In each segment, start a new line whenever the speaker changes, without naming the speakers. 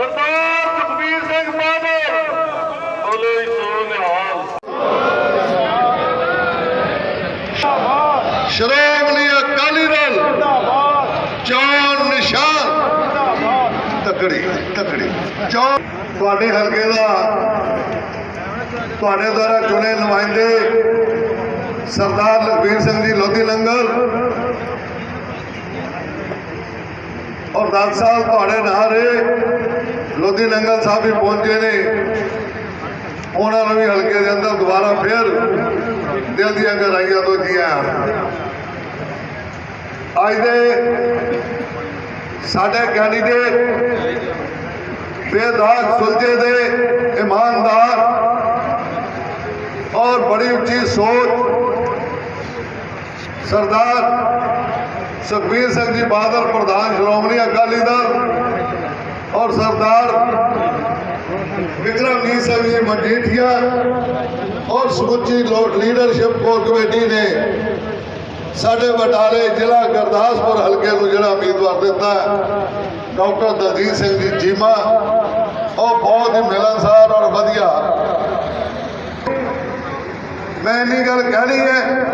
ਸਰਦਾਰ ਸੁਖਬੀਰ ਸਿੰਘ ਬਾਦਲ। ਬੋਲੇ ਸੋ ਨਿਹਾਲ।
ਸ਼੍ਰੋਮਣੀ ਅਕਾਲੀ ਦਲ ਚੋਣ ਨਿਸ਼ਾਨ। ਤਕੜੀ ਤਕੜੀ ਚੋਣ। ਤੁਹਾਡੇ ਹਲਕੇ ਦਾ ਤੁਹਾਡੇ ਦੁਆਰਾ ਚੁਣੇ ਨੁਮਾਇੰਦੇ ਸਰਦਾਰ ਲਖਬੀਰ ਸਿੰਘ ਜੀ ਲੋਧੀ ਨੰਗਲ ਔਰ 10 ਸਾਲ ਤੁਹਾਡੇ ਨਾਲ ਰਹੇ। ਲੋਧੀ ਨੰਗਲ ਸਾਹਿਬ ਵੀ ਪਹੁੰਚੇ ਨੇ। ਉਹਨਾਂ ਨੂੰ ਵੀ ਹਲਕੇ ਦੇ ਅੰਦਰ ਦੁਬਾਰਾ ਫਿਰ ਦਿਲ ਦੀਆਂ ਗਹਿਰਾਈਆਂ ਤੋਂ ਜੀ ਅੱਜ ਦੇ ਸਾਡੇ ਕੈਂਡੀਡੇਟ ਬੇਦਾਗ ਸੁਲਝੇ ਦੇ ਇਮਾਨਦਾਰ ਔਰ ਬੜੀ ਉੱਚੀ ਸੋਚ ਸਰਦਾਰ ਸੁਖਬੀਰ ਸਿੰਘ ਜੀ ਬਾਦਲ ਪ੍ਰਧਾਨ ਸ਼੍ਰੋਮਣੀ ਅਕਾਲੀ ਦਲ ਔਰ ਸਰਦਾਰ ਵਿਕਰਮਜੀਤ ਸਿੰਘ ਜੀ ਮਜੀਠੀਆ ਔਰ ਸਮੁੱਚੀ ਲੋਕ ਲੀਡਰਸ਼ਿਪ ਕੋਰ ਕਮੇਟੀ ਨੇ ਸਾਡੇ ਬਟਾਲੇ ਜ਼ਿਲ੍ਹਾ ਗੁਰਦਾਸਪੁਰ ਹਲਕੇ ਨੂੰ ਜਿਹੜਾ ਉਮੀਦਵਾਰ ਦਿੱਤਾ ਹੈ, ਡਾਕਟਰ ਦਲਜੀਤ ਸਿੰਘ ਜੀ ਚੀਮਾ ਉਹ ਬਹੁਤ ਹੀ ਮਿਲਨਸਾਰ ਔਰ ਵਧੀਆ ਮੈਂ ਇੰਨੀ ਗੱਲ ਕਹਿਣੀ ਹੈ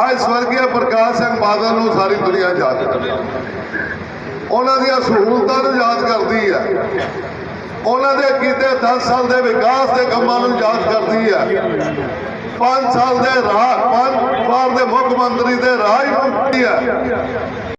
ਅੱਜ ਸਵਰਗੀ ਪ੍ਰਕਾਸ਼ ਸਿੰਘ ਬਾਦਲ ਨੂੰ ਸਾਰੀ ਦੁਨੀਆ ਯਾਦ ਕਰਦੀ ਹੈ ਉਹਨਾਂ ਦੀਆਂ ਸਹੂਲਤਾਂ ਨੂੰ ਯਾਦ ਕਰਦੀ ਹੈ। ਉਹਨਾਂ ਦੇ ਕੀਤੇ 10 ਸਾਲ ਦੇ ਵਿਕਾਸ ਦੇ ਕੰਮਾਂ ਨੂੰ ਯਾਦ ਕਰਦੀ ਹੈ। 5 ਸਾਲ ਦੇ ਰਾਹ ਪੰਜ ਵਾਰ ਦੇ ਮੁੱਖ ਮੰਤਰੀ ਦੇ ਰਾਹ ਹੀ ਮੁਕਤੀ ਹੈ।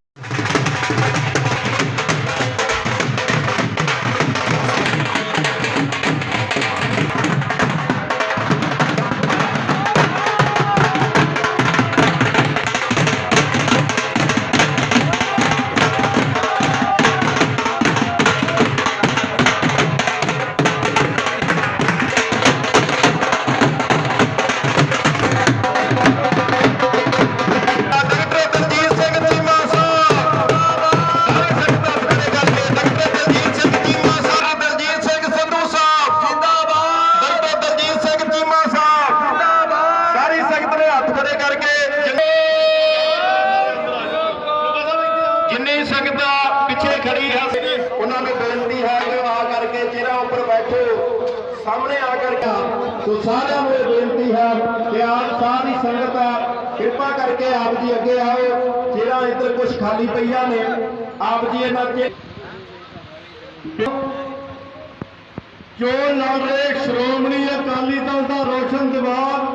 ਚੋਣ ਲੜ ਰਹੇ ਸ਼੍ਰੋਮਣੀ ਅਕਾਲੀ ਦਲ ਦਾ ਰੋਸ਼ਨ ਦੀਵਾਰ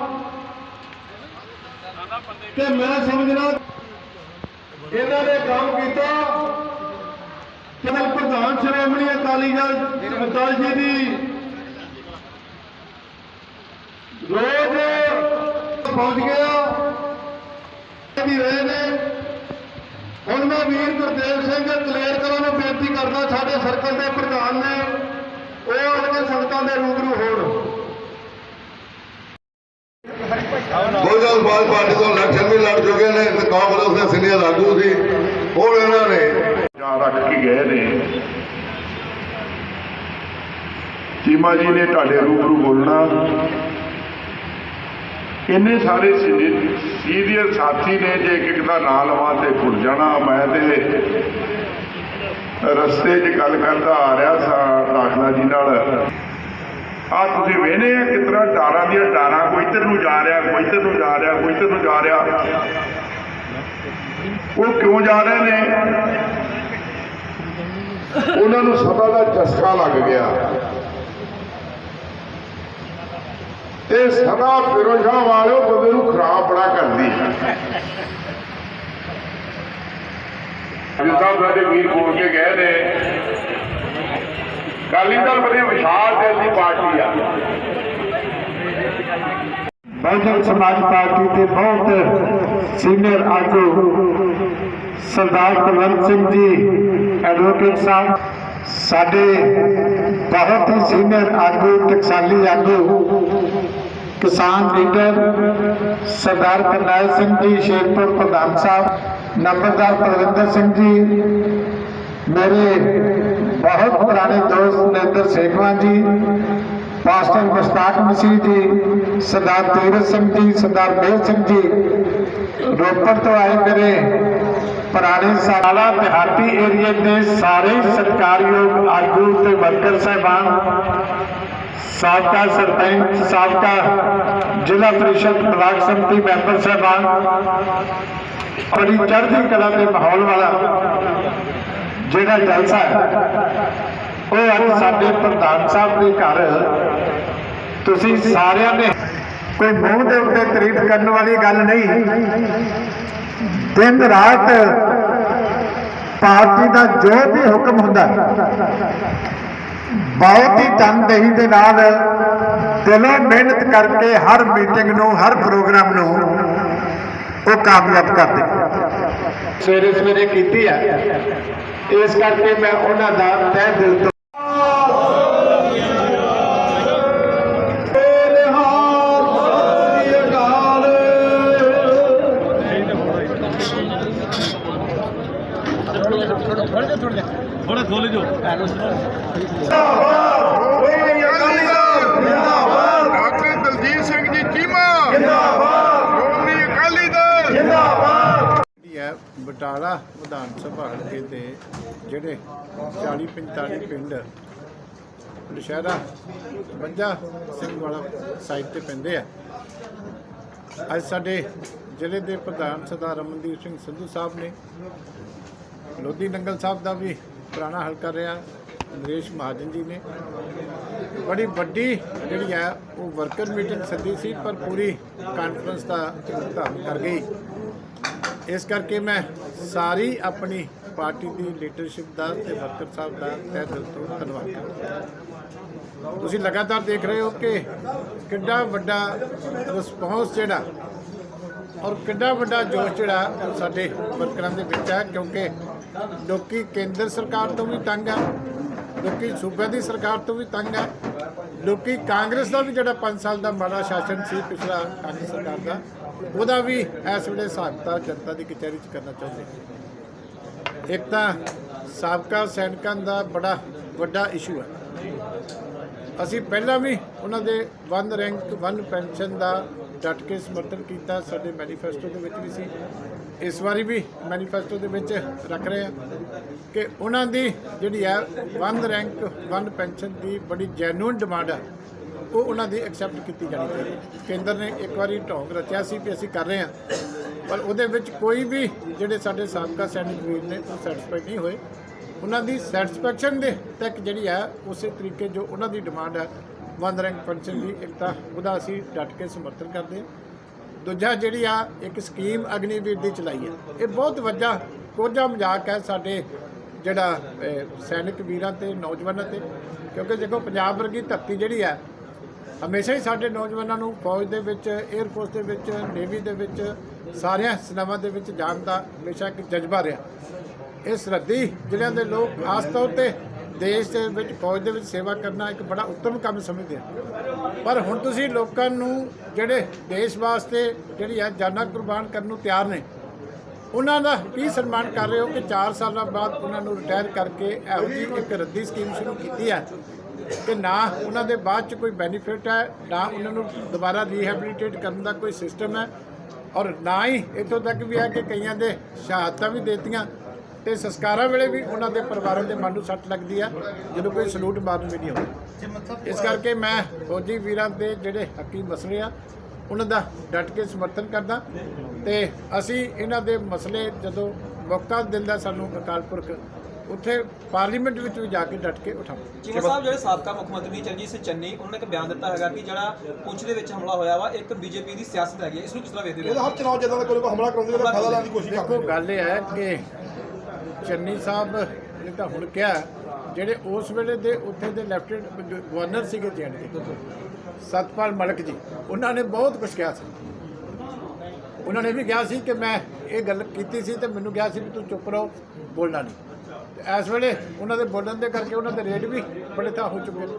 ਤੇ ਮੈਂ ਸਮਝਣਾ ਇਹਨਾਂ ਨੇ ਕੰਮ ਕੀਤਾ। ਕਿਹਨਾਂ ਪ੍ਰਧਾਨ ਸ਼੍ਰੋਮਣੀ ਅਕਾਲੀ ਦਲ ਦਲ ਜੀ ਦੀ ਰੋਜ਼ ਪਹੁੰਚ ਗਿਆ, ਵੀ ਰਹੇ ਨੇ। ਹੁਣ ਮੈਂ ਵੀਰ ਗੁਰਦੇਵ ਸਿੰਘ ਕਲੇਰ ਕਰਾਂ ਨੂੰ ਬੇਨਤੀ ਕਰਦਾ, ਸਾਡੇ ਸਰਕਲ ਦੇ ਪ੍ਰਧਾਨ ਨੇ ਉਹ ਆਣ ਕੇ ਸੰਗਤਾਂ ਦੇ ਰੂਬਰੂ ਹੋਣ।
ਬਹੁਜਨ ਸਮਾਜ ਪਾਰਟੀ ਤੋਂ ਇਲੈਕਸ਼ਨ ਵੀ ਲੜ ਚੁੱਕੇ ਨੇ ਤੇ ਕਾਂਗਰਸ ਦੇ ਸੀਨੀਅਰ ਆਗੂ ਸੀ ਹੁਣ ਇਹਨਾਂ ਨੇ।
ਜਾਂ ਰੱਖ ਕੇ ਗਏ ਨੇ। ਚੀਮਾ ਜੀ ਨੇ ਤੁਹਾਡੇ ਰੂਬਰੂ ਬੋਲਣਾ। ਇੰਨੇ ਸਾਰੇ ਸੀਨੀਅਰ ਸਾਥੀ ਨੇ ਜੇ ਇੱਕ ਇੱਕ ਦਾ ਨਾਂ ਲਵਾਂ ਤੇ ਭੁੱਲ ਜਾਣਾ ਮੈਂ ਤੇ। ਰਸਤੇ 'ਚ ਗੱਲ ਕਰਦਾ ਆ ਰਿਹਾ ਸਾਂ ਦਾਖਲਾ ਜੀ ਨਾਲ। ਆ ਤੁਸੀਂ ਵੇਖਦੇ ਆ ਕਿਸ ਤਰ੍ਹਾਂ ਡਾਰਾਂ ਦੀਆਂ ਡਾਰਾਂ, ਕੋਈ ਇੱਧਰ ਨੂੰ ਜਾ ਰਿਹਾ, ਕੋਈ ਇੱਧਰ ਨੂੰ ਜਾ ਰਿਹਾ, ਕੋਈ ਇੱਧਰ ਨੂੰ ਜਾ ਰਿਹਾ। ਉਹ ਕਿਉਂ ਜਾ ਰਹੇ ਨੇ? ਉਹਨਾਂ ਨੂੰ ਸਦਾ ਦਾ ਚਸਕਾ ਲੱਗ ਗਿਆ। ਇਹ ਸਦਾ ਫਿਰੋਜ਼ਾ ਵਾਲਿਓ ਬੰਦੇ ਨੂੰ ਖਰਾਬ ਬੜਾ ਕਰਦੀ। ਹੈ ਜਿਸ ਸਾਹਿਬ ਸਾਡੇ ਵੀਰ ਬੋਲ ਕੇ ਗਏ ਨੇ। ਅਕਾਲੀ ਦਲ ਬੜੇ ਵਿਸ਼ਾਲ ਦਿਲ ਦੀ ਪਾਰਟੀ ਆ।
ਬਹੁਜਨ ਸਮਾਜ ਪਾਰਟੀ ਦੇ ਬਹੁਤ ਸੀਨੀਅਰ ਆਗੂ ਸਰਦਾਰ ਕੁਲਵੰਤ ਸਿੰਘ ਜੀ ਐਡਵੋਕੇਟ ਸਾਹਿਬ, ਸਾਡੇ ਬਹੁਤ ਹੀ ਸੀਨੀਅਰ ਆਗੂ, ਟਕਸਾਲੀ ਆਗੂ, ਕਿਸਾਨ ਲੀਡਰ ਸਰਦਾਰ ਕਰਨੈਲ ਸਿੰਘ ਜੀ, ਸ਼ੇਰਪੁਰ ਪ੍ਰਧਾਨ ਸਾਹਿਬ ਨੰਬਰਦਾਰ ਪ੍ਰਵਿੰਦਰ ਸਿੰਘ ਜੀ, ਮੇਰੇ ਬਹੁਤ ਪੁਰਾਣੇ ਦੋਸਤ ਨਰਿੰਦਰ ਸੇਖਵਾਂ ਜੀ ਮਾਸਟਰ ਮੁਸ਼ਤਾਕ ਮਸੀਹ ਜੀ, ਸਰਦਾਰ ਤੀਰਥ ਸਿੰਘ ਜੀ, ਸਰਦਾਰ ਮੇਹਰ ਸਿੰਘ ਜੀ, ਰੋਪੜ ਤੋਂ ਆਏ ਮੇਰੇ ਪੁਰਾਣੇ ਸਾਲਾ ਦਿਹਾਤੀ ਏਰੀਏ ਦੇ ਸਾਰੇ ਸਰਕਾਰਯੋਗ ਆਗੂ ਤੇ ਵਰਕਰ ਸਾਹਿਬਾਨ ਸਾਬਕਾ ਸਰਪੰਚ, ਸਾਬਕਾ ਜ਼ਿਲ੍ਹਾ ਪਰਿਸ਼ਦ ਬਲਾਕ ਸੰਮਤੀ ਮੈਂਬਰ ਸਾਹਿਬਾਨ, ਬੜੀ ਚੜ੍ਹਦੀ ਕਲਾ ਦੇ ਮਾਹੌਲ ਵਾਲਾ ਜਿਹੜਾ ਜਲਸਾ ਹੈ, ਉਹ ਅੱਜ ਸਾਡੇ ਪ੍ਰਧਾਨ ਸਾਹਿਬ ਦੇ ਘਰ ਤੁਸੀਂ ਸਾਰਿਆਂ ਨੇ ਕੋਈ ਮੂੰਹ ਦੇ ਉੱਤੇ ਤਾਰੀਫ ਕਰਨ ਵਾਲੀ ਗੱਲ ਨਹੀਂ। ਦਿਨ ਰਾਤ ਪਾਰਟੀ ਦਾ ਜੋ ਵੀ ਹੁਕਮ ਹੁੰਦਾ ਬਹੁਤ ਹੀ ਤਨਦੇਹੀ ਦੇ ਨਾਲ ਦਿਲੋਂ ਮਿਹਨਤ ਕਰਕੇ ਹਰ ਮੀਟਿੰਗ ਨੂੰ ਹਰ ਪ੍ਰੋਗਰਾਮ ਨੂੰ ਉਹ ਕਾਮਯਾਬ ਕਰਦੇ ਸਵੇਰੇ ਸਵੇਰੇ ਕੀਤੀ ਹੈ ਇਸ ਕਰਕੇ ਮੈਂ ਉਹਨਾਂ ਦਾ ਤਹਿ ਦਿਲ ਤੋਂ
ਦਲਜੀਤ ਸਿੰਘ ਜੀ
ਬਟਾਲਾ ਵਿਧਾਨ ਸਭਾ ਹਲਕੇ ਦੇ ਜਿਹੜੇ 40 45 ਪਿੰਡ ਦੁਸ਼ਹਿਰਾ ਬੰਜਾ ਸਿੰਘ ਵਾਲਾ ਸਾਈਡ ਤੇ ਪੈਂਦੇ ਆ। ਅੱਜ ਸਾਡੇ ਜ਼ਿਲ੍ਹੇ ਦੇ ਪ੍ਰਧਾਨ ਸਰਦਾਰ ਰਮਨਦੀਪ ਸਿੰਘ ਸੰਧੂ ਸਾਹਿਬ ਨੇ ਲੋਧੀ ਨੰਗਲ ਸਾਹਿਬ ਦਾ ਵੀ ਪੁਰਾਣਾ ਹਲਕਾ ਰਿਹਾ। ਨਰੇਸ਼ ਮਹਾਜਨ ਜੀ ਨੇ। ਬੜੀ ਵੱਡੀ ਜਿਹੜੀ ਹੈ, ਉਹ ਵਰਕਰ ਮੀਟਿੰਗ ਸੱਦੀ ਸੀ, ਪਰ ਪੂਰੀ ਕਾਨਫਰੰਸ ਦਾ ਭੁਗਤਾਨ ਕਰ ਗਈ। ਇਸ ਕਰਕੇ ਮੈਂ ਸਾਰੀ ਆਪਣੀ ਪਾਰਟੀ ਦੀ ਲੀਡਰਸ਼ਿਪ ਦਾ ਤੇ ਵਰਕਰ ਸਾਹਿਬ ਦਾ ਤਹਿ ਦਿਲ ਤੋਂ ਧੰਨਵਾਦ ਕਰਦਾ ਤੁਸੀਂ ਲਗਾਤਾਰ ਦੇਖ ਰਹੇ ਹੋ ਕਿ ਕਿੰਨਾ ਵੱਡਾ ਰਿਸਪੌਂਸ ਜਿਹੜਾ ਔਰ ਕਿੰਨਾ ਵੱਡਾ ਜੋਸ਼ ਜਿਹੜਾ ਸਾਡੇ ਵਰਕਰਾਂ ਦੇ ਵਿੱਚ ਹੈ, ਕਿਉਂਕਿ ਲੋਕੀ ਕੇਂਦਰ ਸਰਕਾਰ ਤੋਂ ਵੀ ਤੰਗ ਆ। ਲੋਕੀ ਸੂਬਿਆਂ ਦੀ ਸਰਕਾਰ ਤੋਂ ਵੀ ਤੰਗ ਆ ਲੋਕੀ ਕਾਂਗਰਸ ਦਾ ਵੀ ਜਿਹੜਾ 5 ਸਾਲ ਦਾ ਮਾੜਾ ਸ਼ਾਸਨ ਸੀ ਪਿਛਲਾ ਕਾਂਗਰਸ ਸਰਕਾਰ ਦਾ, ਉਹਦਾ ਵੀ ਇਸ ਵੇਲੇ ਸਾਖਤਾ ਜਨਤਾ ਦੀ ਕਚਹਿਰੀ 'ਚ ਕਰਨਾ ਚਾਹੁੰਦੇ ਇੱਕ ਤਾਂ ਸਾਬਕਾ ਸੈਨਿਕਾਂ ਦਾ ਬੜਾ ਵੱਡਾ ਇਸ਼ੂ ਹੈ। ਅਸੀਂ ਪਹਿਲਾਂ ਵੀ ਉਹਨਾਂ ਦੇ ਵਨ ਰੈਂਕ, ਵਨ ਪੈਨਸ਼ਨ ਦਾ ਡਟ ਕੇ ਸਮਰਥਨ ਕੀਤਾ, ਸਾਡੇ ਮੈਨੀਫੈਸਟੋ ਦੇ ਵਿੱਚ ਵੀ ਸੀ। ਇਸ ਵਾਰੀ ਵੀ ਮੈਨੀਫੈਸਟੋ ਦੇ ਵਿੱਚ ਰੱਖ ਰਹੇ ਹਾਂ ਕਿ ਉਹਨਾਂ ਦੀ ਜਿਹੜੀ ਹੈ ਵਨ ਰੈਂਕ, ਵਨ ਪੈਨਸ਼ਨ ਦੀ ਬੜੀ ਜੈਨੂਇਨ ਡਿਮਾਂਡ ਹੈ ਉਹ ਉਹਨਾਂ ਦੀ ਐਕਸੈਪਟ ਕੀਤੀ ਜਾਣੀ ਚਾਹੀਦੀ। ਕੇਂਦਰ ਨੇ ਇੱਕ ਵਾਰੀ ਢੋਂਗ ਰਚਿਆ ਸੀ ਕਿ ਅਸੀਂ ਕਰ ਰਹੇ ਹਾਂ ਪਰ ਉਹਦੇ ਵਿੱਚ ਕੋਈ ਵੀ ਜਿਹੜੇ ਸਾਡੇ ਸਾਬਕਾ ਸੈਨਿਕ ਵੀਰ ਨੇ, ਉਹ ਸੈਟੀਸਫਾਈਡ ਨਹੀਂ ਹੋਏ। ਉਹਨਾਂ ਦੀ ਸੈਟੀਸਫੈਕਸ਼ਨ ਦੇ ਤੱਕ ਜਿਹੜੀ ਹੈ ਉਸੇ ਤਰੀਕੇ ਜੋ ਉਹਨਾਂ ਦੀ ਡਿਮਾਂਡ ਹੈ ਵਨ ਰੈਂਕ ਪੈਨਸ਼ਨ ਦੀ, ਇੱਕ ਤਾਂ ਉਹਦਾ ਅਸੀਂ ਡਟ ਕੇ ਸਮਰਥਨ ਕਰਦੇ ਹਾਂ ਦੂਜਾ ਜਿਹੜੀ ਆ, ਇੱਕ ਸਕੀਮ ਅਗਨੀਵੀਰ ਦੀ ਚਲਾਈ ਹੈ ਇਹ ਬਹੁਤ ਵੱਡਾ ਕੋਝਾ ਮਜ਼ਾਕ ਹੈ ਸਾਡੇ ਜਿਹੜਾ ਸੈਨਿਕ ਵੀਰਾਂ ਤੇ, ਨੌਜਵਾਨਾਂ ਤੇ। ਕਿਉਂਕਿ ਦੇਖੋ, ਪੰਜਾਬ ਵਰਗੀ ਧਰਤੀ ਜਿਹੜੀ ਹੈ ਹਮੇਸ਼ਾ ਹੀ ਸਾਡੇ ਨੌਜਵਾਨਾਂ ਨੂੰ ਫੌਜ ਦੇ ਵਿੱਚ 에ਅਰ ਫੋਰਸ ਦੇ ਵਿੱਚ ਨੇਵੀ ਦੇ ਵਿੱਚ, ਸਾਰਿਆਂ ਸੇਨਾਵਾਂ ਦੇ ਵਿੱਚ ਜਾਣ ਦਾ ਹਮੇਸ਼ਾ ਇੱਕ ਜਜ਼ਬਾ ਰਿਹਾ। ਇਹ ਸਰਹੱਦੀ ਜ਼ਿਲ੍ਹਿਆਂ ਦੇ ਲੋਕ ਖਾਸ ਤੌਰ ਤੇ ਦੇਸ਼ ਦੇ ਵਿੱਚ, ਫੌਜ ਦੇ ਵਿੱਚ ਸੇਵਾ ਕਰਨਾ ਇੱਕ ਬੜਾ ਉੱਤਮ ਕੰਮ ਸਮਝਦੇ ਆ। ਪਰ ਹੁਣ ਤੁਸੀਂ ਲੋਕਾਂ ਨੂੰ ਜਿਹੜੇ ਦੇਸ਼ ਵਾਸਤੇ ਜਿਹੜੀ ਆ ਜਾਨਾਂ ਕੁਰਬਾਨ ਕਰਨ ਨੂੰ ਤਿਆਰ ਨੇ, ਉਹਨਾਂ ਦਾ ਕੀ ਸਨਮਾਨ ਕਰ ਰਹੇ ਹੋ ਕਿ 4 ਸਾਲਾਂ ਬਾਅਦ ਉਹਨਾਂ ਨੂੰ ਰਿਟਾਇਰ ਕਰਕੇ ਇਹੋ ਜਿਹੀ ਇੱਕ ਰੱਦੀ ਸਕੀਮ ਸ਼ੁਰੂ ਕੀਤੀ ਹੈ ਕਿ ਨਾ ਉਹਨਾਂ ਦੇ ਬਾਅਦ ਚ ਕੋਈ ਬੈਨੀਫਿਟ ਹੈ, ਨਾ ਉਹਨਾਂ ਨੂੰ ਦੁਬਾਰਾ ਰੀਹੈਬਿਲਿਟੇਟ ਕਰਨ ਦਾ ਕੋਈ ਸਿਸਟਮ ਹੈ ਔਰ ਨਾ ਹੀ ਇੱਥੋਂ ਤੱਕ ਵੀ ਹੈ ਕਿ ਕਈਆਂ ਦੇ ਸ਼ਹਾਦਤਾਂ ਵੀ ਦੇਤੀਆਂ। ਤੇ ਸੰਸਕਾਰਾਂ ਵੇਲੇ ਵੀ ਉਹਨਾਂ ਦੇ ਪਰਿਵਾਰਾਂ ਦੇ ਮਨ ਨੂੰ ਸੱਟ ਲੱਗਦੀ ਆ ਜਦੋਂ ਕੋਈ ਸਲੂਟ ਮਾਰਨ ਵੀ ਨਹੀਂ ਆਉਂਦਾ। ਇਸ ਕਰਕੇ ਮੈਂ ਫੌਜੀ ਵੀਰਾਂ ਦੇ ਜਿਹੜੇ ਹੱਕੀ ਮਸਲੇ ਆ ਉਹਨਾਂ ਦਾ ਡਟ ਕੇ ਸਮਰਥਨ ਕਰਦਾ ਤੇ ਅਸੀਂ ਇਹਨਾਂ ਦੇ ਮਸਲੇ ਜਦੋਂ ਮੌਕਾ ਦਿੰਦਾ ਸਾਨੂੰ ਅਕਾਲ ਪੁਰਖ ਉੱਥੇ ਪਾਰਲੀਮੈਂਟ ਵਿੱਚ ਵੀ ਜਾ ਕੇ ਡਟ ਕੇ ਉਠਾਵਾਂਗੇ
ਚੀਮਾ ਸਾਹਿਬ ਜਿਹੜੇ ਸਾਬਕਾ ਮੁੱਖ ਮੰਤਰੀ ਚਰਨਜੀਤ ਸਿੰਘ ਚੰਨੀ ਉਹਨਾਂ ਨੇ ਇੱਕ ਬਿਆਨ ਦਿੱਤਾ ਹੈਗਾ ਕਿ ਜਿਹੜਾ ਪੁੰਛ ਦੇ ਵਿੱਚ ਹਮਲਾ ਹੋਇਆ ਵਾ ਇੱਕ ਬੀਜੇਪੀ ਦੀ ਸਿਆਸਤ ਹੈਗੀ। ਇਸ ਨੂੰ ਕਿਸ ਤਰ੍ਹਾਂ ਵੇਖਦੇ ਹੋ?
ਹਰ ਚੁਣਾਵ ਜਦੋਂ ਕੋਈ ਕੋਈ ਹਮਲਾ ਕਰਾਉਂਦੇ ਉਹਦਾ ਫਾਇਦਾ ਲੈਣ ਦੀ ਕੋਸ਼ਿਸ਼ ਕਰਦੇ
ਦੇਖੋ ਗੱਲ ਇਹ ਹੈ ਕਿ ਚੰਨੀ ਸਾਹਿਬ ਨੇ ਤਾਂ ਹੁਣ ਕਿਹਾ, ਜਿਹੜੇ ਉਸ ਵੇਲੇ ਦੇ ਉੱਥੇ ਦੇ ਲੈਫਟੀਨੈਂਟ ਗਵਰਨਰ ਸੀਗੇ ਜੈਂਡ ਦੇ, ਸਤਪਾਲ ਮਲਕ ਜੀ, ਉਹਨਾਂ ਨੇ ਬਹੁਤ ਕੁਝ ਕਿਹਾ ਸੀ। ਉਹਨਾਂ ਨੇ ਵੀ ਕਿਹਾ ਸੀ ਕਿ ਮੈਂ ਇਹ ਗੱਲ ਕੀਤੀ ਸੀ ਤੇ ਮੈਨੂੰ ਕਿਹਾ ਸੀ ਵੀ ਤੂੰ ਚੁੱਪ ਰਹੋ, ਬੋਲਣਾ ਨਹੀਂ। ਇਸ ਵੇਲੇ ਉਹਨਾਂ ਦੇ ਬੋਲਣ ਦੇ ਕਰਕੇ ਉਹਨਾਂ ਦੇ ਰੇਟ ਵੀ ਬੜੇ ਤਾਂ ਹੋ ਚੁੱਕੇ ਨੇ।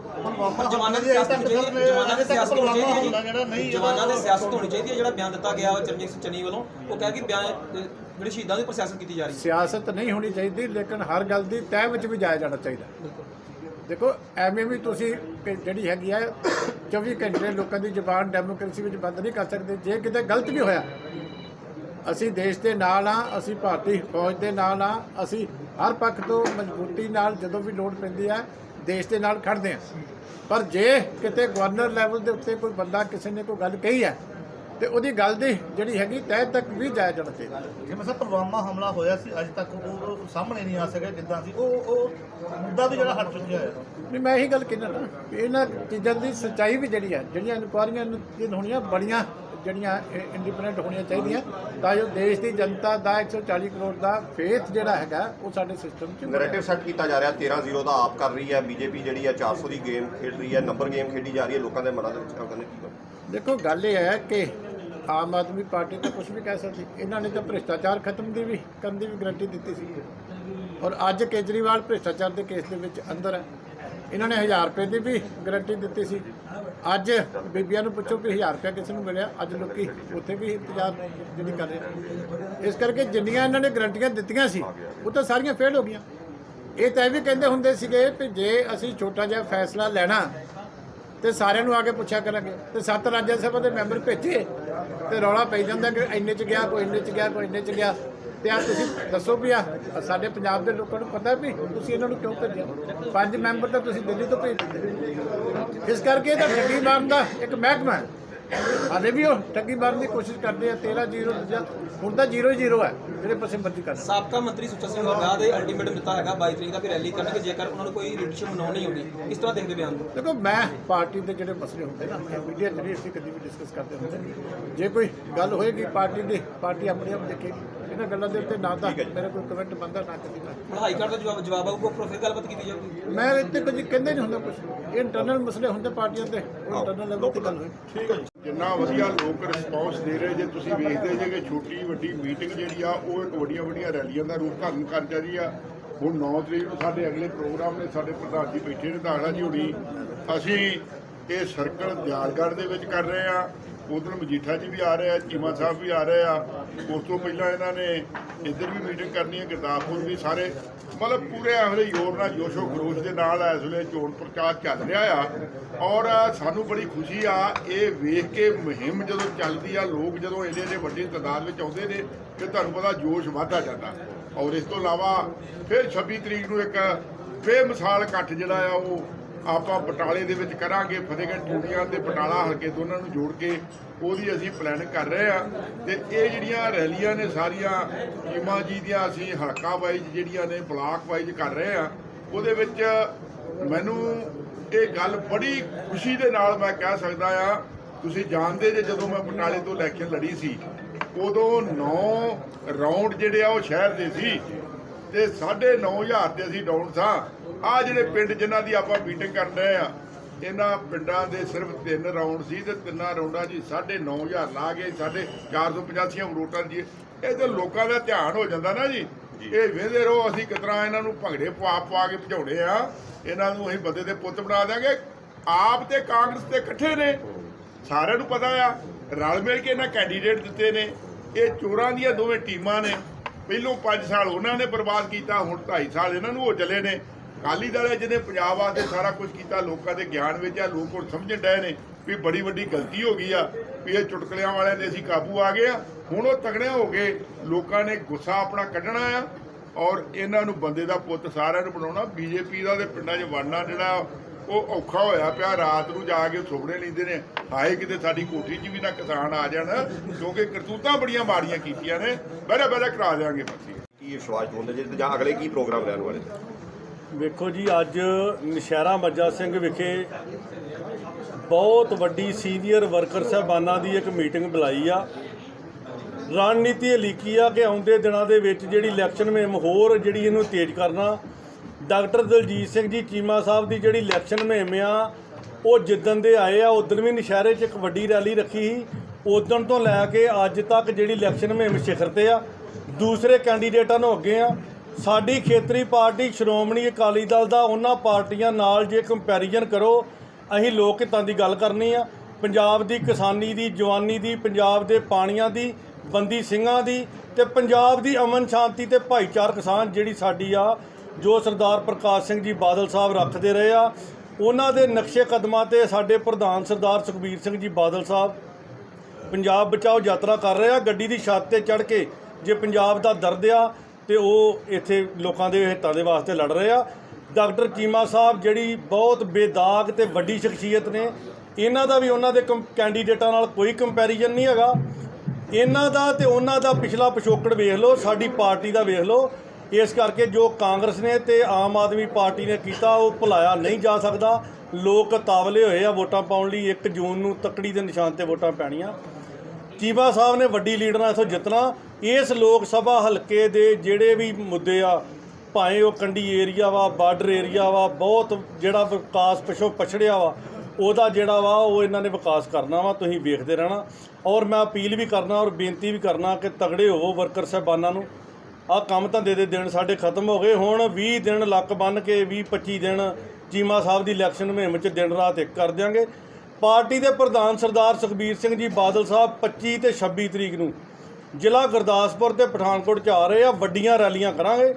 ਪਰ ਜਵਾਨਾਂ ਦੀ ਸਿਆਸਤ ਹੋਣੀ ਚਾਹੀਦੀ ਹੈ ਜਵਾਨਾਂ ਦੀ ਸਿਆਸਤ ਹੋਣੀ ਚਾਹੀਦੀ ਹੈ ਜੀ। ਜਵਾਨਾਂ ਦੀ ਸਿਆਸਤ ਹੋਣੀ ਚਾਹੀਦੀ ਹੈ ਜਿਹੜਾ ਬਿਆਨ ਦਿੱਤਾ ਗਿਆ ਵਾ ਚਰਨਜੀਤ ਸਿੰਘ ਚੰਨੀ ਵੱਲੋਂ ਉਹ ਕਹਿ ਕਿ ਬਿਆਨ ਅਹ, ਜਿਹੜੇ ਸ਼ਹੀਦਾਂ ਦੀ ਪ੍ਰੋਸੈਸਿੰਗ ਕੀਤੀ ਜਾ ਰਹੀ ਹੈ।
ਸਿਆਸਤ ਨਹੀਂ ਹੋਣੀ ਚਾਹੀਦੀ ਲੇਕਿਨ ਹਰ ਗੱਲ ਦੀ ਤਹਿ ਵਿੱਚ ਵੀ ਜਾਇਆ ਜਾਣਾ ਚਾਹੀਦਾ। ਦੇਖੋ ਐਵੇਂ ਵੀ ਤੁਸੀਂ ਕਿ ਜਿਹੜੀ ਹੈਗੀ ਆ 24 ਘੰਟੇ ਲੋਕਾਂ ਦੀ ਜ਼ੁਬਾਨ ਡੈਮੋਕ੍ਰੇਸੀ ਵਿੱਚ ਬੰਦ ਨਹੀਂ ਕਰ ਸਕਦੇ। ਜੇ ਕਿਤੇ ਗਲਤ ਵੀ ਹੋਇਆ ਅਸੀਂ ਦੇਸ਼ ਦੇ ਨਾਲ ਆ ਅਸੀਂ ਭਾਰਤੀ ਫੌਜ ਦੇ ਨਾਲ ਆ ਅਸੀਂ ਹਰ ਪੱਖ ਤੋਂ ਮਜ਼ਬੂਤੀ ਨਾਲ ਜਦੋਂ ਵੀ ਲੋੜ ਪੈਂਦੀ ਆ ਦੇਸ਼ ਦੇ ਨਾਲ ਖੜਦੇ ਆ ਪਰ ਜੇ ਕਿਤੇ ਗਵਰਨਰ ਲੈਵਲ ਦੇ ਉੱਤੇ ਕੋਈ ਬੰਦਾ ਕਿਸੇ ਨੇ ਕੋਈ ਗੱਲ ਕਹੀ ਹੈ ਤੇ ਉਹਦੀ ਗੱਲ ਦੀ ਜਿਹੜੀ ਹੈਗੀ ਤਹਿ ਤੱਕ ਵੀ ਜਾਇਆ ਜਾਣਾ ਚਾਹੀਦਾ
ਜਿਵੇਂ ਸਰ ਪੁਲਵਾਮਾ ਹਮਲਾ ਹੋਇਆ ਸੀ ਅੱਜ ਤੱਕ ਉਹ ਸਾਹਮਣੇ ਨਹੀਂ ਆ ਸਕਿਆ ਕਿੱਦਾਂ ਸੀ? ਉਹ ਉਹ ਮੁੱਦਾ ਵੀ ਜਿਹੜਾ ਹਟ ਚੁੱਕਿਆ ਹੈ।
ਨਹੀਂ ਮੈਂ ਇਹੀ ਗੱਲ ਕਹਿਣਾ ਨਾ ਇਹਨਾਂ ਚੀਜ਼ਾਂ ਦੀ ਸੱਚਾਈ ਵੀ ਜਿਹੜੀ ਹੈ ਜਿਹੜੀਆਂ ਇਨਕੁਆਰੀਆਂ ਨੂੰ ਹੋਣੀਆਂ ਬੜੀਆਂ ਜਿਹੜੀਆਂ ਇੰਡੀਪੈਂਡੈਂਟ ਹੋਣੀਆਂ ਚਾਹੀਦੀਆਂ ਤਾਂ ਜੋ ਦੇਸ਼ ਦੀ ਜਨਤਾ ਦਾ 140 ਕਰੋੜ ਦਾ ਫੇਥ ਜਿਹੜਾ ਹੈਗਾ ਉਹ ਸਾਡੇ ਸਿਸਟਮ 'ਚ।
ਨੈਰੇਟਿਵ ਸੈੱਟ ਕੀਤਾ ਜਾ ਰਿਹਾ 13-0 ਦਾ ਆਪ ਕਰ ਰਹੀ ਹੈ ਬੀਜੇਪੀ ਜਿਹੜੀ ਹੈ 400 ਦੀ ਗੇਮ ਖੇਡ ਰਹੀ ਹੈ ਨੰਬਰ ਗੇਮ ਖੇਡੀ ਜਾ ਰਹੀ ਹੈ ਲੋਕਾਂ ਦੇ ਮਨਾਂ ਦੇ ਵਿੱਚ ਕਹਿੰਦੇ ਕੀ
ਦੇਖੋ ਗੱਲ ਇਹ ਹੈ ਕਿ ਆਮ ਆਦਮੀ ਪਾਰਟੀ ਤਾਂ ਕੁਝ ਵੀ ਕਹਿ ਸਕਦੀ ਇਹਨਾਂ ਨੇ ਤਾਂ ਭ੍ਰਿਸ਼ਟਾਚਾਰ ਖਤਮ ਦੀ ਵੀ ਕਰਨ ਦੀ ਵੀ ਗਰੰਟੀ ਦਿੱਤੀ ਸੀ। ਔਰ ਅੱਜ ਕੇਜਰੀਵਾਲ ਭ੍ਰਿਸ਼ਟਾਚਾਰ ਦੇ ਕੇਸ ਦੇ ਵਿੱਚ ਅੰਦਰ ਹੈ। ਇਹਨਾਂ ਨੇ 1000 ਰੁਪਏ ਦੀ ਵੀ ਗਰੰਟੀ ਦਿੱਤੀ ਸੀ। ਅੱਜ ਬੀਬੀਆਂ ਨੂੰ ਪੁੱਛੋ ਕਿ 1000 ਰੁਪਏ ਕਿਸ ਨੂੰ ਮਿਲਿਆ, ਅੱਜ ਲੋਕੀ ਉੱਥੇ ਵੀ ਇੰਤਜ਼ਾਰ ਜਿਹੜੀ ਕਰ ਰਹੇ ਇਸ ਕਰਕੇ ਜਿੰਨੀਆਂ ਇਹਨਾਂ ਨੇ ਗਰੰਟੀਆਂ ਦਿੱਤੀਆਂ ਸੀ, ਉਹ ਤਾਂ ਸਾਰੀਆਂ ਫੇਲ ਹੋ ਗਈਆਂ। ਇਹ ਤਾਂ ਇਹ ਵੀ ਕਹਿੰਦੇ ਹੁੰਦੇ ਸੀਗੇ ਕਿ ਜੇ ਅਸੀਂ ਛੋਟਾ ਜਿਹਾ ਫੈਸਲਾ ਲੈਣਾ, ਤੇ ਸਾਰਿਆਂ ਨੂੰ ਆ ਕੇ ਪੁੱਛਿਆ ਕਰਾਂਗੇ। ਤੇ ਸੱਤ ਰਾਜ ਸਭਾ ਦੇ ਮੈਂਬਰ ਭੇਜੇ, ਤੇ ਰੌਲਾ ਪਈ ਜਾਂਦਾ ਕਿ ਇੰਨੇ ਚ ਗਿਆ, ਕੋਈ ਇੰਨੇ ਚ ਗਿਆ, ਕੋਈ ਇੰਨੇ ਚ ਗਿਆ। ਤੇ ਆ ਤੁਸੀਂ ਦੱਸੋ ਵੀ ਆ ਸਾਡੇ ਪੰਜਾਬ ਦੇ ਲੋਕਾਂ ਨੂੰ ਪਤਾ ਵੀ ਤੁਸੀਂ ਇਹਨਾਂ ਨੂੰ ਕਿਉਂ ਭੇਜਿਆ? ਪੰਜ ਮੈਂਬਰ ਤਾਂ ਤੁਸੀਂ ਦਿੱਲੀ ਤੋਂ ਭੇਜ ਦਿੱਤੇ। ਇਸ ਕਰਕੇ ਇਹ ਤਾਂ ਠੱਗੀ ਮਾਰਨ ਦਾ ਇੱਕ ਮਹਿਕਮਾ ਹੈ। ਹਾਲੇ ਵੀ ਉਹ ਠੱਗੀ ਮਾਰਨ ਦੀ ਕੋਸ਼ਿਸ਼ ਕਰਦੇ ਆ 13 ਜ਼ੀਰੋ ਹੁਣ ਤਾਂ ਜ਼ੀਰੋ ਹੀ ਜ਼ੀਰੋ ਹੈ ਜਿਹੜੇ ਪਾਸੇ ਮਰਜ਼ੀ ਕਰਨ
ਸਾਬਕਾ ਮੰਤਰੀ ਸੁੱਚਾ ਸਿੰਘ ਵਰਗਾ ਦੇ ਅਲਟੀਮੇਟਮ ਦਿੱਤਾ ਹੈਗਾ 22 ਤਰੀਕ ਦਾ ਵੀ ਰੈਲੀ ਕਰਨਗੇ ਜੇਕਰ ਉਹਨਾਂ ਨੂੰ ਕੋਈ ਲੀਡਰਸ਼ਿਪ ਬਣਾਉਣੀ ਹੋਗੀ ਇਸ ਤਰ੍ਹਾਂ ਦੇਖਦੇ ਬਿਆਨ? ਨੂੰ
ਦੇਖੋ ਮੈਂ ਪਾਰਟੀ ਦੇ ਜਿਹੜੇ ਮਸਲੇ ਹੁੰਦੇ ਨਾ ਮੀਡੀਆ ਜਿਹੜੇ ਅਸੀਂ ਕਦੀ ਵੀ ਡਿਸਕਸ ਕਰਦੇ ਹੁੰਦੇ। ਜੇ ਕੋਈ ਗੱਲ ਹੋਏਗੀ ਪਾਰਟੀ ਦੀ ਪਾਰਟੀ ਆਪਣੇ ਆਪ ਦੇਖੇਗੀ। ਇਹਨਾਂ ਗੱਲਾਂ ਦੇ ਉੱਤੇ ਨਾ ਤਾਂ ਮੇਰਾ ਕੋਈ ਕਮੈਂਟ ਬੰਦਾ ਨਾ ਕਦੀ ਮੈਂ
ਹਾਈ ਕੋਰਟ ਦਾ ਜਵਾਬ ਜਵਾਬ ਆਊਗਾ ਉੱਪਰੋਂ ਫਿਰ ਗੱਲਬਾਤ ਕੀਤੀ ਜਾਊਗੀ।
ਮੈਂ ਇੱਥੇ ਕਦੀ ਕਹਿੰਦੇ ਨਹੀਂ ਹੁੰਦਾ ਕੁਝ ਇਹ ਇੰਟਰਨਲ ਮਸਲੇ ਹੁੰਦੇ ਪਾਰਟੀਆਂ ਦੇ ਇੰਟਰਨਲ ਲੈਵਲ ਤੇ ਗੱਲ ਹੋਈ।
ਜਿੰਨਾ ਵਧੀਆ ਲੋਕ ਰਿਸਪੌਂਸ ਦੇ ਰਹੇ ਜੇ ਤੁਸੀਂ ਵੇਖਦੇ ਜੇ ਕਿ ਛੋਟੀ ਵੱਡੀ ਮੀਟਿੰਗ ਜਿਹੜੀ ਆ ਉਹ ਇੱਕ ਵੱਡੀਆਂ ਵੱਡੀਆਂ ਰੈਲੀਆਂ ਦਾ ਰੂਪ ਧਾਰਨ ਕਰ ਜਾ ਰਹੀ ਆ। ਹੁਣ 9 ਤਰੀਕ ਨੂੰ ਸਾਡੇ ਅਗਲੇ ਪ੍ਰੋਗਰਾਮ ਨੇ ਸਾਡੇ ਪ੍ਰਧਾਨ ਜੀ ਬੈਠੇ ਨੇ ਦਾਖਲਾ ਜੀ ਹੁਣੀ। ਅਸੀਂ ਇਹ ਸਰਕਲ ਦਿਆਲਗੜ੍ਹ ਦੇ ਵਿੱਚ ਕਰ ਰਹੇ ਆ। ਉਧਰ ਮਜੀਠਾ ਜੀ ਵੀ ਆ ਰਹੇ ਆ, ਚੀਮਾ ਸਾਹਿਬ ਵੀ ਆ ਰਹੇ ਆ। ਉਸ ਤੋਂ ਪਹਿਲਾਂ ਇਹਨਾਂ ਨੇ ਇੱਧਰ ਵੀ ਮੀਟਿੰਗ ਕਰਨੀ ਹੈ ਗੁਰਦਾਸਪੁਰ ਵੀ ਸਾਰੇ, ਮਤਲਬ ਪੂਰੇ ਇਹੋ ਜਿਹੇ ਜ਼ੋਰ ਨਾਲ ਜੋਸ਼ੋ ਖਰੋਸ਼ ਦੇ ਨਾਲ ਇਸ ਵੇਲੇ ਚੋਣ ਪ੍ਰਚਾਰ ਚੱਲ ਰਿਹਾ ਆ। ਔਰ ਸਾਨੂੰ ਬੜੀ ਖੁਸ਼ੀ ਆ, ਇਹ ਵੇਖ ਕੇ ਮੁਹਿੰਮ ਜਦੋਂ ਚੱਲਦੀ ਆ, ਲੋਕ ਜਦੋਂ ਇੰਨੇ ਇੰਨੇ ਵੱਡੀ ਤਾਦਾਦ ਵਿੱਚ ਆਉਂਦੇ ਨੇ ਤੇ ਤੁਹਾਨੂੰ ਪਤਾ ਜੋਸ਼ ਵਧਦਾ ਜਾਂਦਾ। ਔਰ ਇਸ ਤੋਂ ਇਲਾਵਾ ਫਿਰ 26 ਤਰੀਕ ਨੂੰ ਇੱਕ ਬੇਮਿਸਾਲ ਇਕੱਠ ਜਿਹੜਾ ਆ, ਉਹ ਆਪਾਂ ਬਟਾਲੇ ਦੇ ਵਿੱਚ ਕਰਾਂਗੇ, ਫਤਿਹਗੜ੍ਹ ਚੂੜੀਆਂ ਤੇ ਬਟਾਲਾ ਹਲਕੇ ਦੋਨਾਂ ਨੂੰ ਜੋੜ ਕੇ ਉਹਦੀ ਅਸੀਂ ਪਲਾਨ ਕਰ ਰਹੇ ਆ ਤੇ ਇਹ ਜਿਹੜੀਆਂ ਰੈਲੀਆਂ ਨੇ ਸਾਰੀਆਂ, ਚੀਮਾ ਜੀ ਦੀਆਂ ਅਸੀਂ, ਹਲਕਾ ਵਾਈਜ਼ ਜਿਹੜੀਆਂ ਨੇ, ਬਲਾਕ ਵਾਈਜ਼ ਕਰ ਰਹੇ ਆ ਉਹਦੇ ਵਿੱਚ ਮੈਨੂੰ ਇਹ ਗੱਲ ਬੜੀ ਖੁਸ਼ੀ ਦੇ ਨਾਲ ਮੈਂ ਕਹਿ ਸਕਦਾ ਆ ਤੁਸੀਂ ਜਾਣਦੇ ਜੇ ਜਦੋਂ ਮੈਂ ਬਟਾਲੇ ਤੋਂ ਇਲੈਕਸ਼ਨ ਲੜੀ ਸੀ, ਉਦੋਂ 9 ਰਾਉਂਡ ਜਿਹੜੇ ਆ ਉਹ ਸ਼ਹਿਰ ਦੇ ਸੀ। ਤੇ 9500 ਤੇ ਅਸੀਂ ਡਾਊਨ ਸਾਂ। ਆ ਜਿਹੜੇ ਪਿੰਡ ਜਿਨ੍ਹਾਂ ਦੀ ਆਪਾਂ ਮੀਟਿੰਗ ਕਰ ਰਹੇ ਆ ਇਹਨਾਂ ਪਿੰਡਾਂ ਦੇ ਸਿਰਫ ਤਿੰਨ ਰਾਉਂਡ ਸੀ ਤੇ ਤਿੰਨਾਂ ਰਾਉਂਡਾਂ 'ਚ 9500 ਲਾ ਕੇ ਸਾਡੇ 485 ਵੋਟਾਂ ਜੀ ਇਹ ਤੇ ਲੋਕਾਂ ਦਾ ਧਿਆਨ ਹੋ ਜਾਂਦਾ ਨਾ ਜੀ। ਇਹ ਵੇਂਦੇ ਰਹੋ ਅਸੀਂ ਕਿਤਨਾ ਇਹਨਾਂ ਨੂੰ ਭੰਗੜੇ ਪਵਾ ਪਵਾ ਕੇ ਭਜਾਉਣੇ ਆ। ਇਹਨਾਂ ਨੂੰ ਅਸੀਂ ਬੰਦੇ ਦੇ ਪੁੱਤ ਬਣਾ ਦਿਆਂਗੇ। ਆਪ ਤੇ ਕਾਂਗਰਸ ਤੇ ਇਕੱਠੇ ਨੇ। ਸਾਰਿਆਂ ਨੂੰ ਪਤਾ ਆ ਰਲ ਮਿਲ ਕੇ ਇਹਨਾਂ ਕੈਂਡੀਡੇਟ ਦਿੱਤੇ ਨੇ। ਇਹ ਚੋਰਾਂ ਦੀਆਂ ਦੋਵੇਂ ਟੀਮਾਂ ਨੇ। ਪਹਿਲੋਂ 5 ਸਾਲ ਉਹਨਾਂ ਨੇ ਬਰਬਾਦ ਕੀਤਾ ਹੁਣ 2.5 ਸਾਲ ਇਹਨਾਂ ਨੂੰ ਹੋ ਚੱਲੇ ਨੇ। ਅਕਾਲੀ ਦਲ ਹੈ ਜਿਹਨੇ ਪੰਜਾਬ ਵਾਸਤੇ ਸਾਰਾ ਕੁਝ ਕੀਤਾ, ਲੋਕਾਂ ਦੇ ਗਿਆਨ ਵਿੱਚ ਆ, ਲੋਕ ਹੁਣ ਸਮਝਣ ਡਏ ਨੇ ਵੀ ਬੜੀ ਵੱਡੀ ਗਲਤੀ ਹੋ ਗਈ ਆ, ਵੀ ਇਹ ਚੁਟਕਲਿਆਂ ਵਾਲਿਆਂ ਦੇ ਅਸੀਂ ਕਾਬੂ ਆ ਗਏ ਆ। ਹੁਣ ਉਹ ਤਗੜੇ ਹੋ ਗਏ, ਲੋਕਾਂ ਨੇ ਗੁੱਸਾ ਆਪਣਾ ਕੱਢਣਾ ਆ ਔਰ ਇਹਨਾਂ ਨੂੰ ਬੰਦੇ ਦਾ ਪੁੱਤ ਸਾਰਿਆਂ ਨੂੰ ਬਣਾਉਣਾ। ਬੀਜੇਪੀ ਦਾ ਤੇ ਪਿੰਡਾਂ 'ਚ ਵੜਨਾ ਜਿਹੜਾ ਉਹ ਔਖਾ ਹੋਇਆ ਪਿਆ, ਰਾਤ ਨੂੰ ਜਾ ਕੇ ਸੁਪਨੇ ਲੈਂਦੇ ਨੇ, ਹਾਏ ਕਿਤੇ ਸਾਡੀ ਕੋਠੀ 'ਚ ਵੀ ਨਾ ਕਿਸਾਨ ਆ ਜਾਣ, ਕਿਉਂਕਿ ਕਰਤੂਤਾਂ ਬੜੀਆਂ ਮਾੜੀਆਂ ਕੀਤੀਆਂ ਨੇ। ਬਹਿਰਾ ਬਹਿਰਾ ਕਰਾ ਦਿਆਂਗੇ ਬਸ
ਕੀ ਵਿਸ਼ਵਾਸ ਹੁੰਦੇ ਜੇ? ਜਾਂ ਅਗਲੇ ਕੀ ਪ੍ਰੋਗਰਾਮ ਰਹਿਣ ਵਾਲੇ?
ਵੇਖੋ ਜੀ, ਅੱਜ ਨਸ਼ਹਿਰਾ ਮੱਜਾ ਸਿੰਘ ਵਿਖੇ ਬਹੁਤ ਵੱਡੀ ਸੀਨੀਅਰ ਵਰਕਰ ਸਾਹਿਬਾਨਾਂ ਦੀ ਇੱਕ ਮੀਟਿੰਗ ਬੁਲਾਈ ਆ। ਰਣਨੀਤੀ ਇਹ ਲਿਖੀ ਆ ਕਿ ਆਉਂਦੇ ਦਿਨਾਂ ਦੇ ਵਿੱਚ ਜਿਹੜੀ ਇਲੈਕਸ਼ਨ ਮੁਹਿੰਮ ਹੋਰ ਜਿਹੜੀ ਇਹਨੂੰ ਤੇਜ਼ ਕਰਨਾ, ਡਾਕਟਰ ਦਲਜੀਤ ਸਿੰਘ ਜੀ ਚੀਮਾ ਸਾਹਿਬ ਦੀ ਜਿਹੜੀ ਇਲੈਕਸ਼ਨ ਮੁਹਿੰਮ ਆ, ਉਹ ਜਿੱਦਣ ਦੇ ਆਏ ਆ, ਉਦੋਂ ਵੀ ਨਸ਼ਹਿਰੇ 'ਚ ਇੱਕ ਵੱਡੀ ਰੈਲੀ ਰੱਖੀ ਸੀ। ਉਦੋਂ ਤੋਂ ਲੈ ਕੇ ਅੱਜ ਤੱਕ ਜਿਹੜੀ ਇਲੈਕਸ਼ਨ ਮੁਹਿੰਮ ਸਿਖਰ ਤੇ ਆ, ਦੂਸਰੇ ਕੈਂਡੀਡੇਟਾਂ ਨੂੰ ਅੱਗੇ ਆ। ਸਾਡੀ ਖੇਤਰੀ ਪਾਰਟੀ, ਸ਼੍ਰੋਮਣੀ ਅਕਾਲੀ ਦਲ ਦਾ, ਉਹਨਾਂ ਪਾਰਟੀਆਂ ਨਾਲ ਜੇ ਕੰਪੈਰੀਜ਼ਨ ਕਰੋ, ਅਸੀਂ ਲੋਕ ਹਿੱਤਾਂ ਦੀ ਗੱਲ ਕਰਨੀ ਆ। ਪੰਜਾਬ ਦੀ ਕਿਸਾਨੀ ਦੀ, ਜਵਾਨੀ ਦੀ, ਪੰਜਾਬ ਦੇ ਪਾਣੀਆਂ ਦੀ, ਬੰਦੀ ਸਿੰਘਾਂ ਦੀ ਤੇ ਪੰਜਾਬ ਦੀ ਅਮਨ ਸ਼ਾਂਤੀ ਤੇ ਭਾਈਚਾਰਕ ਸਾਂਝ ਜਿਹੜੀ ਸਾਡੀ ਆ, ਜੋ ਸਰਦਾਰ ਪ੍ਰਕਾਸ਼ ਸਿੰਘ ਜੀ ਬਾਦਲ ਸਾਹਿਬ ਰੱਖਦੇ ਰਹੇ ਆ, ਉਹਨਾਂ ਦੇ ਨਕਸ਼ੇ ਕਦਮਾਂ ਤੇ ਸਾਡੇ ਪ੍ਰਧਾਨ ਸਰਦਾਰ ਸੁਖਬੀਰ ਸਿੰਘ ਜੀ ਬਾਦਲ ਸਾਹਿਬ ਪੰਜਾਬ ਬਚਾਓ ਯਾਤਰਾ ਕਰ ਰਹੇ ਆ, ਗੱਡੀ ਦੀ ਛੱਤ ਤੇ ਚੜ ਕੇ ਜੇ ਪੰਜਾਬ ਦਾ ਦਰਦ ਆ ਤੇ ਉਹ ਇੱਥੇ ਲੋਕਾਂ ਦੇ ਹਿੱਤਾਂ ਦੇ ਵਾਸਤੇ ਲੜ ਰਹੇ ਆ। ਡਾਕਟਰ ਚੀਮਾ ਸਾਹਿਬ ਜਿਹੜੀ ਬਹੁਤ ਬੇਦਾਗ ਤੇ ਵੱਡੀ ਸ਼ਖਸੀਅਤ ਨੇ, ਇਹਨਾਂ ਦਾ ਵੀ ਉਹਨਾਂ ਦੇ ਕੰਪ- ਕੈਂਡੀਡੇਟਾਂ ਨਾਲ ਕੋਈ ਕੰਪੈਰੀਜ਼ਨ ਨਹੀਂ ਹੈਗਾ। ਇਹਨਾਂ ਦਾ ਤੇ ਉਹਨਾਂ ਦਾ ਪਿਛਲਾ ਪਿਛੋਕੜ ਵੇਖ ਲਓ, ਸਾਡੀ ਪਾਰਟੀ ਦਾ ਵੇਖ ਲਓ। ਇਸ ਕਰਕੇ ਜੋ ਕਾਂਗਰਸ ਨੇ ਤੇ ਆਮ ਆਦਮੀ ਪਾਰਟੀ ਨੇ ਕੀਤਾ, ਉਹ ਭੁਲਾਇਆ ਨਹੀਂ ਜਾ ਸਕਦਾ। ਲੋਕ ਤਾਵਲੇ ਹੋਏ ਆ ਵੋਟਾਂ ਪਾਉਣ ਲਈ 1 ਜੂਨ ਨੂੰ ਤੱਕੜੀ ਦੇ ਨਿਸ਼ਾਨ ਤੇ ਵੋਟਾਂ ਪੈਣੀਆਂ। ਚੀਮਾ ਸਾਹਿਬ ਨੇ ਵੱਡੀ ਲੀਡ ਨਾਲ ਇਥੋਂ ਜਿੱਤਣਾ। ਇਸ ਲੋਕ ਸਭਾ ਹਲਕੇ ਦੇ ਜਿਹੜੇ ਵੀ ਮੁੱਦੇ ਆ, ਭਾਵੇਂ ਉਹ ਕੰਢੀ ਏਰੀਆ ਵਾ, ਬਾਰਡਰ ਏਰੀਆ ਵਾ, ਬਹੁਤ ਜਿਹੜਾ ਵਿਕਾਸ ਪਿਛੋ ਪਛੜਿਆ ਵਾ, ਉਹਦਾ ਜਿਹੜਾ ਵਾ, ਉਹ ਇਹਨਾਂ ਨੇ ਵਿਕਾਸ ਕਰਨਾ ਵਾ, ਤੁਸੀਂ ਵੇਖਦੇ ਰਹਿਣਾ। ਔਰ ਮੈਂ ਅਪੀਲ ਵੀ ਕਰਨਾ ਔਰ ਬੇਨਤੀ ਵੀ ਕਰਨਾ ਕਿ ਤਗੜੇ ਹੋਵੋ ਵਰਕਰ ਸਾਹਿਬਾਨਾਂ ਨੂੰ। ਆਹ ਕੰਮ ਧੰਦੇ ਦੇ ਦਿਨ ਸਾਡੇ ਖਤਮ ਹੋ ਗਏ। ਹੁਣ 20 ਦਿਨ ਲੱਕ ਬੰਨ ਕੇ 20 25 ਦਿਨ ਚੀਮਾ ਸਾਹਿਬ ਦੀ ਇਲੈਕਸ਼ਨ ਮੁਹਿੰਮ 'ਚ ਦਿਨ ਰਾਤ ਇੱਕ ਕਰ ਦਿਆਂਗੇ। ਪਾਰਟੀ ਦੇ ਪ੍ਰਧਾਨ ਸਰਦਾਰ ਸੁਖਬੀਰ ਸਿੰਘ ਜੀ ਬਾਦਲ ਸਾਹਿਬ 25 ਤੇ 26 ਤਰੀਕ ਨੂੰ ਜ਼ਿਲ੍ਹਾ ਗੁਰਦਾਸਪੁਰ ਤੇ ਪਠਾਨਕੋਟ 'ਚ ਆ ਰਹੇ ਆ, ਵੱਡੀਆਂ ਰੈਲੀਆਂ ਕਰਾਂਗੇ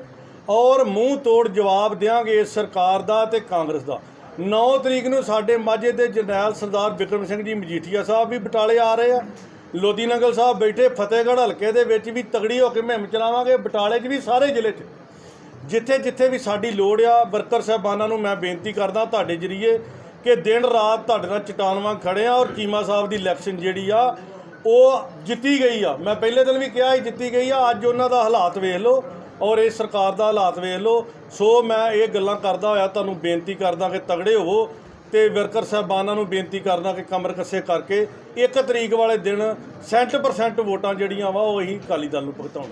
ਔਰ ਮੂੰਹ ਤੋੜ ਜਵਾਬ ਦੇਵਾਂਗੇ ਇਸ ਸਰਕਾਰ ਦਾ ਤੇ ਕਾਂਗਰਸ ਦਾ। 9 ਤਰੀਕ ਨੂੰ ਸਾਡੇ ਮਾਝੇ ਦੇ ਜਰਨੈਲ ਸਰਦਾਰ ਵਿਕਰਮ ਸਿੰਘ ਜੀ ਮਜੀਠੀਆ ਸਾਹਿਬ ਵੀ ਬਟਾਲੇ ਆ ਰਹੇ ਆ। ਲੋਧੀ ਨੰਗਲ ਸਾਹਿਬ ਬੈਠੇ, ਫਤਿਹਗੜ੍ਹ ਹਲਕੇ ਦੇ ਵਿੱਚ ਵੀ ਤਗੜੀ ਹੋ ਕੇ ਮੁਹਿੰਮ ਚਲਾਵਾਂਗੇ, ਬਟਾਲੇ 'ਚ ਵੀ ਸਾਰੇ ਜ਼ਿਲ੍ਹੇ 'ਚ। ਜਿੱਥੇ ਜਿੱਥੇ ਵੀ ਸਾਡੀ ਲੋੜ ਆ, ਵਰਕਰ ਸਾਹਿਬਾਨਾਂ ਨੂੰ ਮੈਂ ਬੇਨਤੀ ਕਰਦਾ ਤੁਹਾਡੇ ਜਰੀਏ ਕਿ ਦਿਨ ਰਾਤ ਤੁਹਾਡੇ ਨਾਲ ਚਟਾਨ ਖੜੇ ਆ ਔਰ ਚੀਮਾ ਸਾਹਿਬ ਦੀ ਇਲੈਕਸ਼ਨ ਜਿਹੜੀ ਆ ਉਹ ਜਿੱਤੀ ਗਈ ਆ। ਮੈਂ ਪਹਿਲੇ ਦਿਨ ਵੀ ਕਿਹਾ ਸੀ ਜਿੱਤੀ ਗਈ ਆ। ਅੱਜ ਉਹਨਾਂ ਦਾ ਹਾਲਾਤ ਵੇਖ ਲਓ ਔਰ ਇਸ ਸਰਕਾਰ ਦਾ ਹਾਲਾਤ ਵੇਖ ਲਓ। ਸੋ ਮੈਂ ਇਹ ਗੱਲਾਂ ਕਰਦਾ ਹੋਇਆ, ਤੁਹਾਨੂੰ ਬੇਨਤੀ ਕਰਦਾ ਕਿ ਤਗੜੇ ਹੋਵੋ ਤੇ ਵਰਕਰ ਸਾਹਿਬਾਨਾਂ ਨੂੰ ਬੇਨਤੀ ਕਰਦਾ ਕਿ ਕਮਰ ਕੱਸੇ ਕਰਕੇ 1 ਤਰੀਕ ਵਾਲੇ ਦਿਨ 100% ਵੋਟਾਂ ਜਿਹੜੀਆਂ ਵਾ ਉਹ ਅਸੀਂ ਅਕਾਲੀ ਦਲ ਨੂੰ ਭੁਗਤਾਉਣ